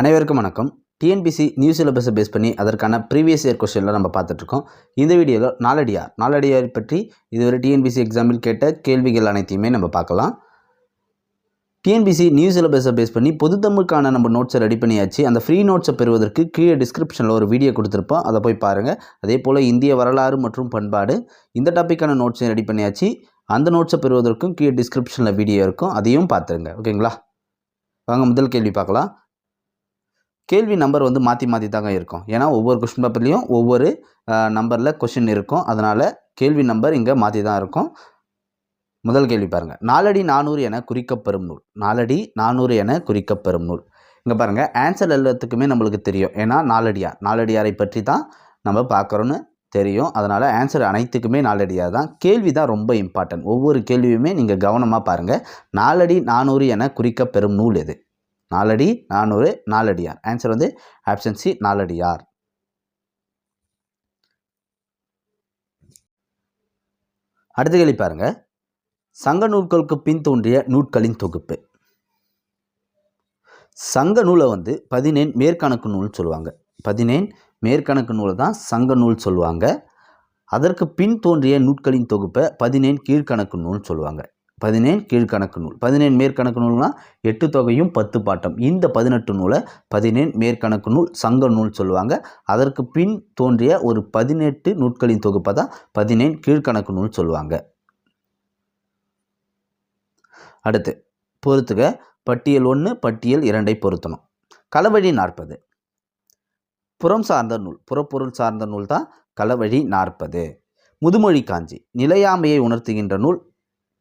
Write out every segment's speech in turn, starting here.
அனைவருக்கும் வணக்கம். TNPSC new சிலபஸை பேஸ் பண்ணி அதற்கான ப்ரீவியஸ் இயர் கொஸ்டினில் நம்ம பார்த்துட்ருக்கோம். இந்த வீடியோவில் நாலடியார் நாலடியார் பற்றி இதுவரை டிஎன்பிசி எக்ஸாமில் கேட்ட கேள்விகள் அனைத்தையுமே நம்ம பார்க்கலாம். டிஎன்பிசி நியூ சிலபஸை பேஸ் பண்ணி பொதுத்தமிழுக்கான நம்ம நோட்ஸை ரெடி பண்ணியாச்சு. அந்த ஃப்ரீ நோட்ஸை பெறுவதற்கு கீழே டிஸ்கிரிப்ஷனில் ஒரு வீடியோ கொடுத்துருப்போம். அதை போய் பாருங்கள் அதே போல் இந்திய வரலாறு மற்றும் பண்பாடு இந்த டாப்பிக்கான நோட்ஸையும் ரெடி பண்ணியாச்சு. அந்த நோட்ஸை பெறுவதற்கும் கீழே டிஸ்கிரிப்ஷனில் வீடியோ இருக்கும். அதையும் பார்த்துருங்க. ஓகேங்களா? வாங்க முதல் கேள்வி பார்க்கலாம். கேள்வி நம்பர் வந்து மாற்றி மாற்றி தாங்க இருக்கும். ஏன்னா ஒவ்வொரு கொஷின் பேப்பர்லேயும் ஒவ்வொரு நம்பரில் கொஷின் இருக்கும். அதனால் கேள்வி நம்பர் இங்கே மாற்றி தான் இருக்கும். முதல் கேள்வி பாருங்கள் நாலடி நானூறு என குறிக்கப்பெறும் நூல். நாலடி நானூறு என குறிக்கப்பெறும் நூல். இங்கே பாருங்கள் ஆன்சர் எல்லாத்துக்குமே நம்மளுக்கு தெரியும். ஏன்னா நாலடியார் நாலடியாரை பற்றி தான் நம்ம பார்க்குறோன்னு தெரியும். அதனால் ஆன்சர் அனைத்துக்குமே நாலடியார் தான். கேள்வி தான் ரொம்ப இம்பார்ட்டன்ட் ஒவ்வொரு கேள்வியுமே நீங்கள் கவனமாக பாருங்கள் நாலடி நானூறு என குறிக்கப்பெறும் நூல் எது? நாலடி நானூறு நாலடியார் ஆன்சர் வந்து ஆப்ஷன் சி நாலடியார். அடுத்த கேள்வி பாருங்க. சங்க நூல்களுக்கு பின் தோன்றிய நூட்களின் தொகுப்பு. சங்க நூலை வந்து பதினேன் மேற்கணக்கு நூல் சொல்லுவாங்க. பதினேன் மேற்கணக்கு நூலை தான் சங்க நூல் சொல்லுவாங்க. அதற்கு பின் தோன்றிய நூட்களின் தொகுப்பை பதினேன் கீழ்கணக்கு நூல் சொல்லுவாங்க. பதினேழு கீழ்கணக்கு நூல். பதினேழு மேற்கணக்கு நூல்னா எட்டு தொகையும் பத்து பாட்டம். இந்த பதினெட்டு நூலை பதினேழு மேற்கணக்கு நூல் சங்க நூல் சொல்லுவாங்க. அதற்கு பின் தோன்றிய ஒரு பதினெட்டு நூட்களின் தொகுப்பை தான் பதினேழு கீழ்கணக்கு நூல் சொல்லுவாங்க. அடுத்து பொறுத்துக. பட்டியல் ஒன்று பட்டியல் இரண்டை பொருத்தணும். களவழி நாற்பது. புறம் சார்ந்த நூல். புறப்பொருள் சார்ந்த நூல் தான் களவழி நாற்பது. முதுமொழி காஞ்சி. நிலையாமையை உணர்த்துகின்ற நூல்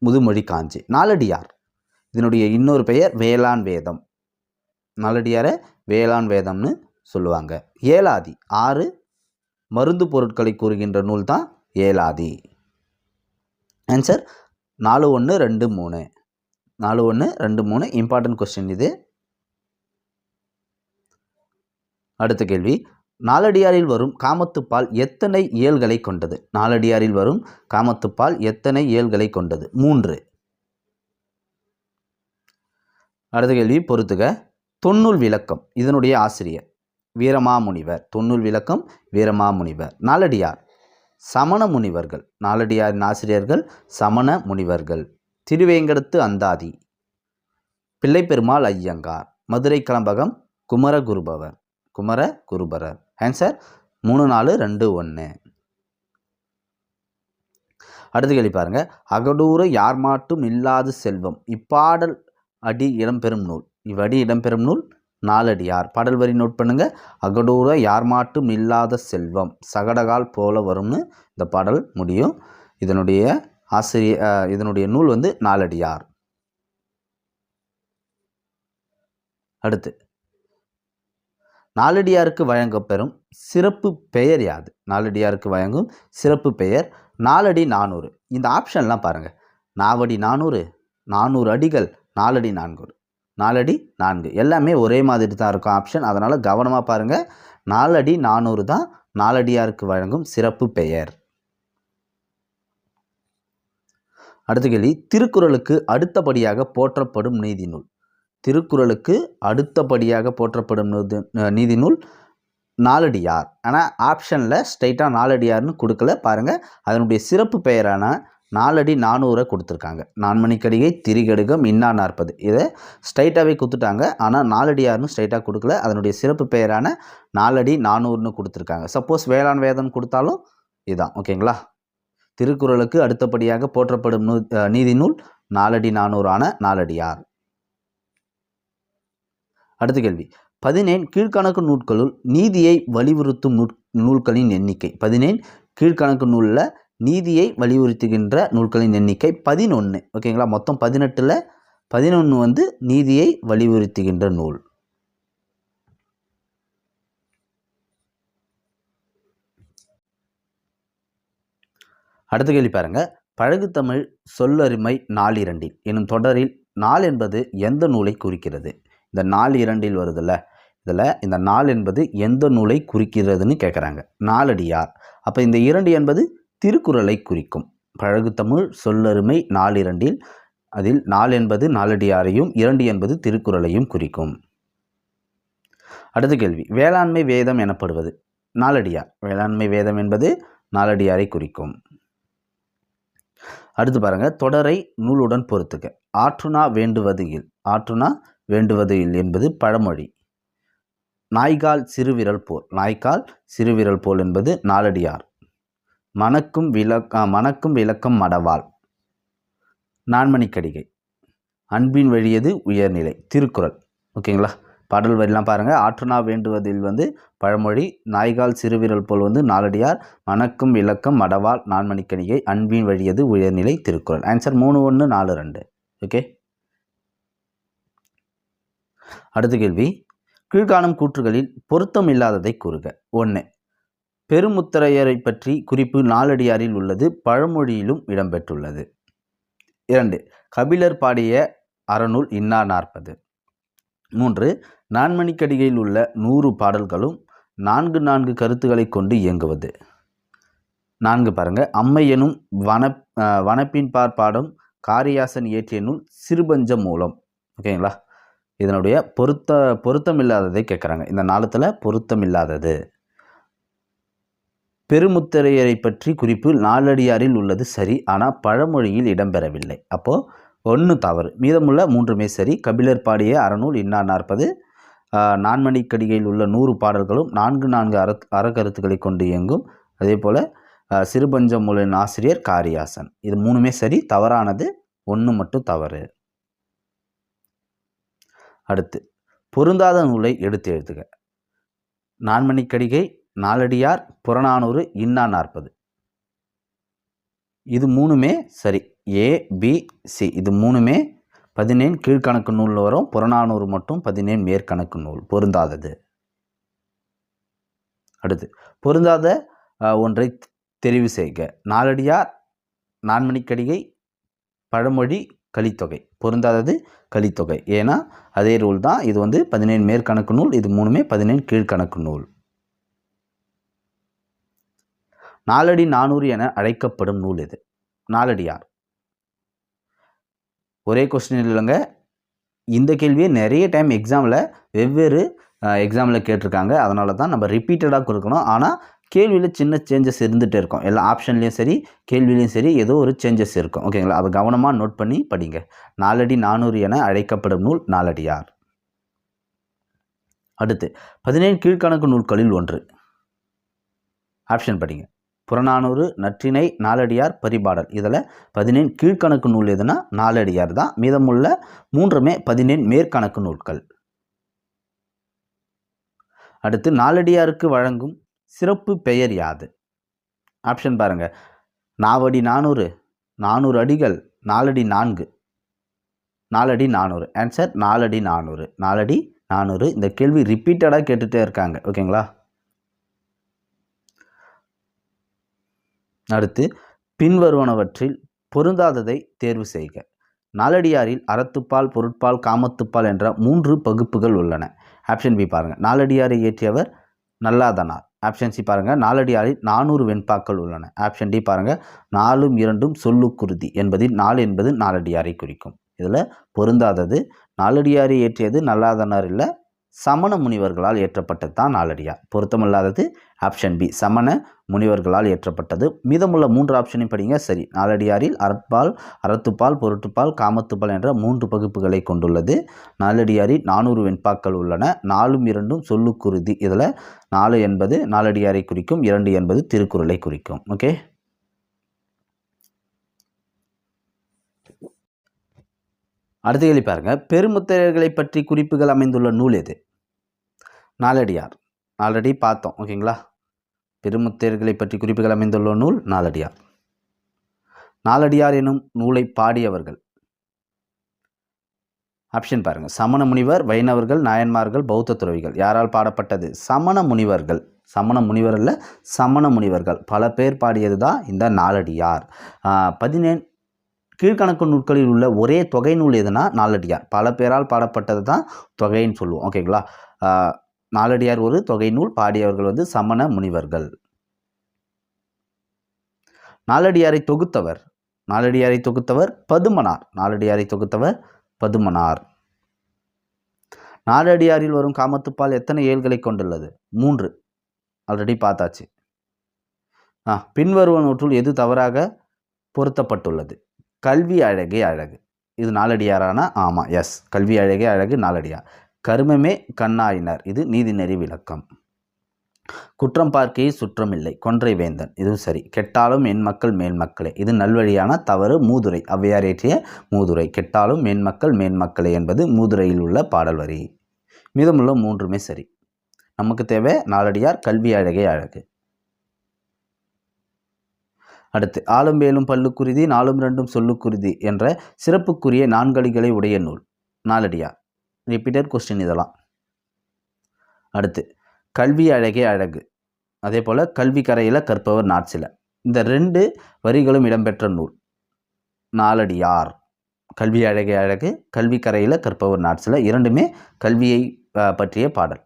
முதுமொழி காஞ்சி. நாலடியார் இதனுடைய இன்னொரு பெயர் வேளாண் வேதம். நாலடியாரை வேளாண் வேதம்னு சொல்லுவாங்க. ஏலாதி. ஆறு மருந்து பொருட்களை கூறுகின்ற நூல் தான் ஏலாதி. ஆன்சர் நாலு ஒன்று ரெண்டு மூணு. நாலு ஒன்று ரெண்டு மூணு. இம்பார்ட்டன்ட் கொஸ்டின் இது. அடுத்த கேள்வி. நாலடியாரில் வரும் காமத்துப்பால் எத்தனை இயல்களை கொண்டது? நாலடியாரில் வரும் காமத்துப்பால் எத்தனை இயல்களை கொண்டது? மூன்று. அடுத்த கேள்வி பொறுத்துக. தொன்னூல் விளக்கம் இதனுடைய ஆசிரியர். வீரமாமுனிவர். தொன்னூல் விளக்கம் வீரமாமுனிவர். நாலடியார் சமண முனிவர்கள். நாலடியாரின் ஆசிரியர்கள் சமண முனிவர்கள். திருவேங்கடத்து அந்தாதி. பிள்ளைப்பெருமாள் ஐயங்கார். மதுரை கலம்பகம் குமரகுருபவர். குமர குருபரர் ஆன்சர் மூணு நாலு ரெண்டு ஒன்று அடுத்து கேள்வி பாருங்க. அகடூர யார் மாட்டும் இல்லாத செல்வம். இப்பாடல் அடி இடம்பெறும் நூல். இவ்வடி இடம்பெறும் நூல் நாலடியார் பாடல் வரி நோட் பண்ணுங்க. அகடூர யார் மாட்டும் இல்லாத செல்வம். சகடகால் போல வரும்னு இந்த பாடல் முடியும். இதனுடைய ஆசிரிய இதனுடைய நூல் வந்து நாலடியார் அடுத்து. நாலடியாருக்கு வழங்கப்பெறும் சிறப்பு பெயர் யாது? நாலடியாருக்கு வழங்கும் சிறப்பு பெயர் நாலடி நானூறு. இந்த ஆப்ஷன்லாம் பாருங்கள் நாவடி நானூறு நானூறு அடிகள் நாலடி நான்கு. நாலடி நான்கு. எல்லாமே ஒரே மாதிரி தான் இருக்கும் ஆப்ஷன். அதனால் கவனமாக பாருங்கள் நாலடி நானூறு தான் நாலடியாருக்கு வழங்கும் சிறப்பு பெயர். அடுத்த கேள்வி. திருக்குறளுக்கு அடுத்தபடியாக போற்றப்படும் நீதி நூல். திருக்குறளுக்கு அடுத்தபடியாக போற்றப்படும் நீதி நூல் நாலடியார். ஆனால் ஆப்ஷனில் ஸ்ட்ரைட்டாக நாலடியார்னு கொடுக்கல. பாருங்கள் அதனுடைய சிறப்பு பெயரான நாலடி நானூறை கொடுத்துருக்காங்க. நான்மணிக்கடிகை திரிகடுகம் இன்னா நாற்பது. இதை ஸ்ட்ரைட்டாகவே கொடுத்துட்டாங்க ஆனால் நாலடியார்னு ஸ்ட்ரைட்டாக கொடுக்கல. அதனுடைய சிறப்பு பெயரான நாலடி நானூறுன்னு கொடுத்துருக்காங்க. சப்போஸ் வேளாண் வேதம் கொடுத்தாலும் இதுதான் ஓகேங்களா? திருக்குறளுக்கு அடுத்தபடியாக போற்றப்படும் நூ நீதி நூல் நாலடி நானூறான நாலடியார். அடுத்த கேள்வி. பதினேன் கீழ்கணக்கு நூல்களுள் நீதியை வலியுறுத்தும் நூல் நூல்களின் எண்ணிக்கை. பதினேன் கீழ்கணக்கு நூலில் நீதியை வலியுறுத்துகின்ற நூல்களின் எண்ணிக்கை பதினொன்று ஓகேங்களா? மொத்தம் பதினெட்டில் பதினொன்று வந்து நீதியை வலியுறுத்துகின்ற நூல். அடுத்த கேள்வி பாருங்கள் பழகுத்தமிழ் சொல்லறிமை நாலிரண்டில் எனும் தொடரில் நாள் என்பது எந்த நூலை குறிக்கிறது? இந்த நாள் இரண்டில் வருதுல்ல? இதில் இந்த நாள் என்பது எந்த நூலை குறிக்கிறதுன்னு கேட்குறாங்க நாலடியார். அப்போ இந்த இரண்டு என்பது திருக்குறளை குறிக்கும். பழகுத்தமிழ் சொல்லருமை நாலிரண்டில் அதில் நாள் என்பது நாலடியாரையும் இரண்டு என்பது திருக்குறளையும் குறிக்கும். அடுத்த கேள்வி. வேளாண்மை வேதம் எனப்படுவது நாலடியார். வேளாண்மை வேதம் என்பது நாலடியாரை குறிக்கும். அடுத்து பாருங்க. தொடரை நூலுடன் பொறுத்துக்க ஆற்றுனா வேண்டுவது இல். ஆற்றுனா வேண்டுவது என்பது பழமொழி. நாய்கால் சிறுவிரல் போல் நாய்க்கால் சிறுவிரல் போல் என்பது நாலடியார். மணக்கும் விளக்க மணக்கும் விளக்கம் மடவாள். நான்மணிக்கடிகை. அன்பின் வழியது உயர்நிலை திருக்குறள். ஓகேங்களா? பாடல் வரிலாம் பாருங்கள் ஆற்றுனா வேண்டுவதில் வந்து பழமொழி நாய்கால் சிறுவிரல் போல் வந்து நாலடியார் மணக்கும் விளக்கம் மடவாள் நான்மணிக்கணிகை அன்பின் வழியது உயர்நிலை திருக்குறள். ஆன்சர் மூணு ஒன்று நாலு ரெண்டு. ஓகே அடுத்த கேள்வி கீழ்காணும் கூற்றுகளில் பொருத்தம் இல்லாததை கூறுக. ஒன்று பெருமுத்தரையரை பற்றி குறிப்பு நாலடியாரில் உள்ளது பழமொழியிலும் இடம்பெற்றுள்ளது. இரண்டு கபிலர் பாடிய அறநூல் இன்னா நாற்பது. மூன்று நான்மணிக்கடிகையில் உள்ள நூறு பாடல்களும் நான்கு நான்கு கருத்துக்களை கொண்டு இயங்குவது. நான்கு பாருங்க அம்மை எனும் வன வனப்பின் வனப்பின்பார் பாடும் காரியாசன் இயற்றிய நூல் சிறுபஞ்ச மூலம். ஓகேங்களா? இதனுடைய பொருத்த பொருத்தம் இல்லாததை கேட்குறாங்க. இந்த நாளத்தில் பொருத்தம் இல்லாதது பெருமுத்திரையரை பற்றி குறிப்பு நாலடியாரில் உள்ளது சரி ஆனால் பழமொழியில் இடம்பெறவில்லை. அப்போது ஒன்று தவறு. மீதமுள்ள மூன்றுமே சரி. கபிலர் பாடிய அறநூல் இன்னா நாற்பது நான்மணிக்கடிகையில் உள்ள நூறு பாடல்களும் நான்கு நான்கு அற அறக்கருத்துக்களை கொண்டு இயங்கும். அதே போல் சிறுபஞ்சமூலின் ஆசிரியர் காரியாசன். இது மூணுமே சரி. தவறானது ஒன்று மட்டும் தவறு. அடுத்து பொருந்தாத நூலை எடுத்து எழுதுக. நான்மணிக்கடிகை நாலடியார் புறநானூறு இன்னா நாற்பது. இது மூணுமே சரி. A B C. இது மூணுமே பதினேன் கீழ்கணக்கு நூலில் வரும். புறநானூறு மட்டும் பதினேன் மேற்கணக்கு நூல். பொருந்தாதது. அடுத்து பொருந்தாத ஒன்றை தெரிவு செய்க. நாலடியார் நான்மணிக்கடிகை பழமொழி கலித்தொகை. பொருந்தாதது கலித்தொகை. ஏன்னா அதே ரூல் தான். இது வந்து பதினேழு மேற்கணக்கு நூல் இது மூணுமே பதினேழு கீழ்கணக்கு நூல். நாலடி நானூறு என அழைக்கப்படும் நூல் இது. நாலடியார் ஒரே கொஸ்டின் இல்லைங்க. இந்த கேள்வியை நிறைய டைம் எக்ஸாமில் வெவ்வேறு எக்ஸாமில் கேட்டிருக்காங்க. அதனால தான் நம்ம ரிப்பீட்டடாக கொடுக்கணும். ஆனால் கேள்வியில் சின்ன சேஞ்சஸ் இருந்துகிட்டே இருக்கும். எல்லா ஆப்ஷன்லேயும் சரி கேள்விலையும் சரி ஏதோ ஒரு சேஞ்சஸ் இருக்கும். ஓகேங்களா அதை கவனமாக நோட் பண்ணி படிங்க. நாலடி நானூறு என அழைக்கப்படும் நூல் நாலடியார். அடுத்து பதினேழு கீழ்கணக்கு நூல்களில் ஒன்று. ஆப்ஷன் படிங்க. புறநானூறு நற்றிணை நாலடியார் பரிபாடல். இதில் பதினேழு கீழ்கணக்கு நூல் எதுனா நாலடியார் தான். மீதமுள்ள மூன்றுமே பதினேழு மேற்கணக்கு நூல்கள். அடுத்து நாலடியாருக்கு வழங்கும் சிறப்பு பெயர் யாது? ஆப்ஷன் பாருங்க. நாவடி நானூறு நானூறு அடிகள் நாலடி நான்கு. நாலடி நானூறு. ஆன்சர் நாலடி நானூறு. நாலடி நானூறு. இந்த கேள்வி ரிப்பீட்டடாக கேட்டுகிட்டே இருக்காங்க. ஓகேங்களா அடுத்து பின்வருவனவற்றில் பொருந்தாததை தேர்வு செய்க. நாலடியாரில் அறத்துப்பால் பொருட்பால் காமத்துப்பால் என்ற மூன்று பகுப்புகள் உள்ளன. ஆப்ஷன் பி பாருங்கள் நாலடியாரை இயற்றியவர் நல்லாதனார். ஆப்ஷன் சி பாருங்கள் நாலடி ஆளில் நானூறு வெண்பாக்கள் உள்ளன. ஆப்ஷன் டி பாருங்கள் நாலும் இரண்டும் சொல்லுக்குருதி என்பதில் நாலு என்பது நாலடியாரை குறிக்கும். இதில் பொருந்தாதது. நாலடியாரை ஏற்றியது நல்லாதனார் இல்லை. சமண முனிவர்களால் ஏற்றப்பட்டது தான் நாலடியார் பொருத்தமில்லாதது ஆப்ஷன் பி சமண முனிவர்களால் ஏற்றப்பட்டது. மீதமுள்ள மூன்று ஆப்ஷனையும் படிங்க. சரி. நாலடியாரில் அறப்பால் அறத்துப்பால் பொருட்டுப்பால் காமத்துப்பால் என்ற மூன்று பகுப்புகளை கொண்டுள்ளது. நாலடியாரில் நானூறு வெண்பாக்கள் உள்ளன. நாலும் இரண்டும் சொல்லுக்குருதி. இதில் நாலு என்பது நாலடியாரை குறிக்கும் இரண்டு என்பது திருக்குறளை குறிக்கும். ஓகே அடுத்த கேள்வி பாருங்க. பெருமுத்திரையர்களை பற்றி குறிப்புகள் அமைந்துள்ள நூல் எது? நாலடியார். ஆல்ரெடி பார்த்தோம். ஓகேங்களா பெருமுத்திரையர்களை பற்றி குறிப்புகள் அமைந்துள்ள நூல் நாலடியார். நாலடியார் எனும் நூலை பாடியவர்கள். ஆப்ஷன் பாருங்க. சமண முனிவர் வைணவர்கள் நாயன்மார்கள் பௌத்த துறவிகள். யாரால் பாடப்பட்டது? சமண முனிவர்கள். சமண முனிவர் அல்ல சமண முனிவர்கள். பல பேர் பாடியது தான் இந்த நாலடியார். பதினேழு கீழ்கணக்கு நூல்களில் உள்ள ஒரே தொகை நூல் எதுனா நாலடியார். பல பேரால் பாடப்பட்டது தான் தொகைன்னு சொல்லுவோம். ஓகேங்களா நாலடியார் ஒரு தொகை நூல் பாடியவர்கள் வந்து சமண முனிவர்கள். நாலடியாரை தொகுத்தவர். நாலடியாரை தொகுத்தவர் பதுமனார். நாலடியாரை தொகுத்தவர் பதுமனார். நாலடியாரில் வரும் காமத்துப்பால் எத்தனை ஏல்களை கொண்டுள்ளது? மூன்று. ஆல்ரெடி பார்த்தாச்சு. ஆ பின்வருவனவற்றுள் எது தவறாக பொருத்தப்பட்டுள்ளது? கல்வி அழகே அழகு. இது நாலடியாரான ஆமாம் எஸ் கல்வி அழகே அழகு நாலடியார் கருமமே கண்ணாயினர் இது நீதிநெறி விளக்கம். குற்றம் பார்க்கையை சுற்றமில்லை கொன்றை வேந்தன் இதுவும் சரி. கெட்டாலும் என் மக்கள் மேன்மக்களே இது நல்வழியான தவறு மூதுரை. ஔவையார் ஏற்றிய மூதுரை கெட்டாலும் மேன்மக்கள் மேன்மக்களே என்பது மூதுரையில் உள்ள பாடல் வரி. மீதமுள்ள மூன்றுமே சரி. நமக்கு தேவை நாலடியார் கல்வி அழகே அழகு. அடுத்து ஆளும் மேலும் பல்லுக்குருதி நாலும் ரெண்டும் சொல்லுக்குருதி என்ற சிறப்புக்குரிய நான்கடிகளை உடைய நூல். நாலடியார் ரிப்பீட்டட் கொஸ்டின் இதெல்லாம். அடுத்து கல்வி அழகே அழகு. அதே போல் கல்வி கரையில் கற்பவர் நாட்சில இந்த ரெண்டு வரிகளும் இடம்பெற்ற நூல். நாலடியார். கல்வி அழகே அழகு கல்வி கரையில் கற்பவர் நாட்சில இரண்டுமே கல்வியை பற்றிய பாடல்.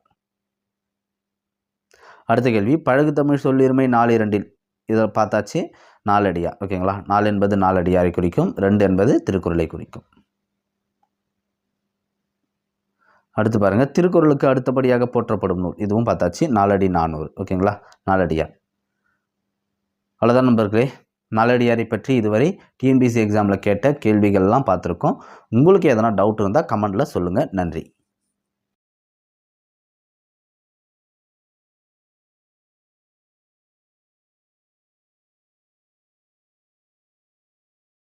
அடுத்த கேள்வி பழகு தமிழ் சொல்லிருமை நாலு இரண்டில். இதை பார்த்தாச்சு. நாலடியார் ஓகேங்களா? நாலு என்பது நாலடியாரை குறிக்கும் ரெண்டு என்பது திருக்குறளை குறிக்கும். அடுத்து பாருங்கள் திருக்குறளுக்கு அடுத்தபடியாக போற்றப்படும் நூல். இதுவும் பார்த்தாச்சு நாலடி நானூறு ஓகேங்களா? நாலடியார் அவ்வளோதான் நண்பர்களே. நாலடியாரை பற்றி இதுவரை டிஎன்பிசி எக்ஸாமில் கேட்ட கேள்விகள்லாம் பார்த்துருக்கோம். உங்களுக்கு எதனா டவுட் இருந்தால் கமெண்டில் சொல்லுங்கள் நன்றி.